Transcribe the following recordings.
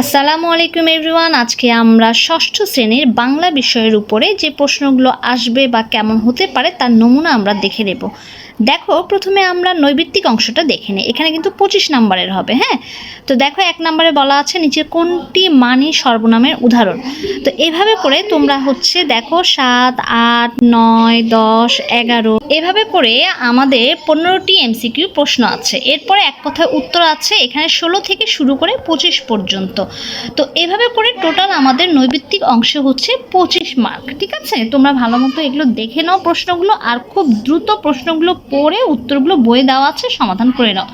আসসালামু আলাইকুম এভরিওয়ান। আজকে আমরা ষষ্ঠ শ্রেণির বাংলা বিষয়ের উপরে যে প্রশ্নগুলো আসবে বা কেমন হতে পারে তার নমুনা আমরা দেখে নেব। দেখো, প্রথমে আমরা নৈবিত্তিক অংশটা দেখে নিই। এখানে কিন্তু পঁচিশ নাম্বারের হবে হ্যাঁ? তো দেখো, এক নম্বরে বলা আছে নিচে কোনটি মানি সর্বনামের উদাহরণ? তো এভাবে করে তোমরা হচ্ছে দেখো, সাত, আট, নয়, দশ, এগারো, এভাবে করে আমাদের পনেরোটি এমসিকিউ প্রশ্ন আছে। এরপরে এক কথায় উত্তর আছে, এখানে ষোলো থেকে শুরু করে পঁচিশ পর্যন্ত। তো এভাবে করে টোটাল আমাদের নৈবিত্তিক অংশ হচ্ছে পঁচিশ মার্ক ঠিক আছে? তোমরা ভালো মতো এগুলো দেখে নাও প্রশ্নগুলো আর খুব দ্রুত প্রশ্নগুলো পড়ে উত্তরগুলো বয়ে দেওয়া আছে, সমাধান করে নাও।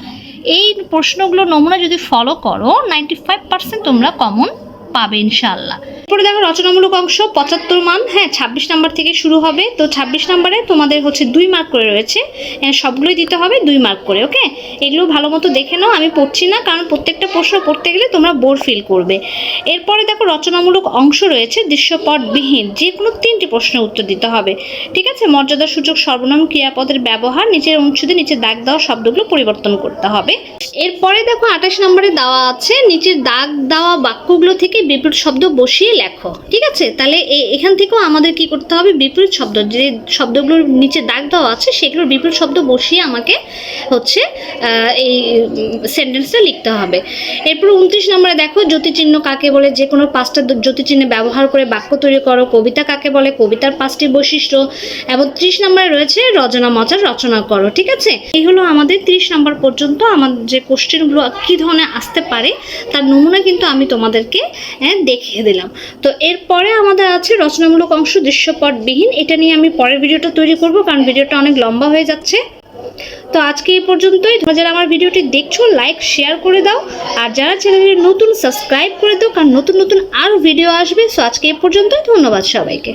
এই প্রশ্নগুলো নমুনা যদি ফলো করো নাইনটি ফাইভ পার্সেন্ট তোমরা কমন পাবে ইনশাল্লাহ এরপরে দেখো রচনামূলক অংশ, পঁচাত্তর মান হ্যাঁ ছাব্বিশ নাম্বার থেকে শুরু হবে। তো ছাব্বিশ নাম্বারে তোমাদের হচ্ছে দুই মার্ক করে রয়েছে। সবগুলোই দিতে হবে দুই মার্ক করে ওকে এগুলো ভালো মতো দেখে নাও, আমি পড়ছি না, কারণ প্রত্যেকটা প্রশ্ন পড়তে গেলে তোমরা বোর ফিল করবে। এরপরে দেখো রচনামূলক অংশ রয়েছে, দৃশ্যপটবিহীন যে কোনো তিনটি প্রশ্নের উত্তর দিতে হবে, ঠিক আছে? মর্যাদা সূচক, সর্বনাম ক্রিয়াপদের ব্যবহার, নিচের অনুচ্ছেদে নিচে দাগ দেওয়া শব্দগুলো পরিবর্তন করতে হবে। এরপরে দেখো আঠাশ নম্বরে দেওয়া আছে, নিচের দাগ দেওয়া বাক্যগুলো থেকে বিপরীত শব্দ বসিয়ে লেখো, ঠিক আছে? তাহলে এখান থেকেও আমাদের কি করতে হবে? বিপরীত শব্দ, যে শব্দগুলোর নিচে দাগ দেওয়া আছে, সেগুলোর বিপরীত শব্দ বসিয়ে আমাকে হচ্ছে এই সেন্টেন্সটা লিখতে হবে। এরপর উনত্রিশ নম্বরে দেখো, জ্যোতিচিহ্ন কাকে বলে? যে কোনো পাঁচটা জ্যোতিচিহ্ন ব্যবহার করে বাক্য তৈরি করো। কবিতা কাকে বলে? কবিতার পাঁচটি বৈশিষ্ট্য। এবং ত্রিশ নম্বরে রয়েছে, রচনা মজার রচনা করো, ঠিক আছে? এই হলো আমাদের ত্রিশ নম্বর পর্যন্ত আমার যে কোশ্চেনগুলো কী ধরনের আসতে পারে, তার নমুনা কিন্তু আমি তোমাদেরকে দেখিয়ে দিলাম। তো এরপরে আমাদের আছে রচনামূলক অংশ, দৃশ্যপটবিহীন। এটা নিয়ে আমি পরের ভিডিওটা তৈরি করব, কারণ ভিডিওটা অনেক লম্বা হয়ে যাচ্ছে। তো আজকে এই পর্যন্তই। যারা আমার ভিডিওটি দেখছ লাইক শেয়ার করে দাও। আর যারা চ্যানেলে নতুন সাবস্ক্রাইব করে দাও, কারণ নতুন নতুন আরও ভিডিও আসবে। সো আজকে এই পর্যন্তই। ধন্যবাদ সবাইকে।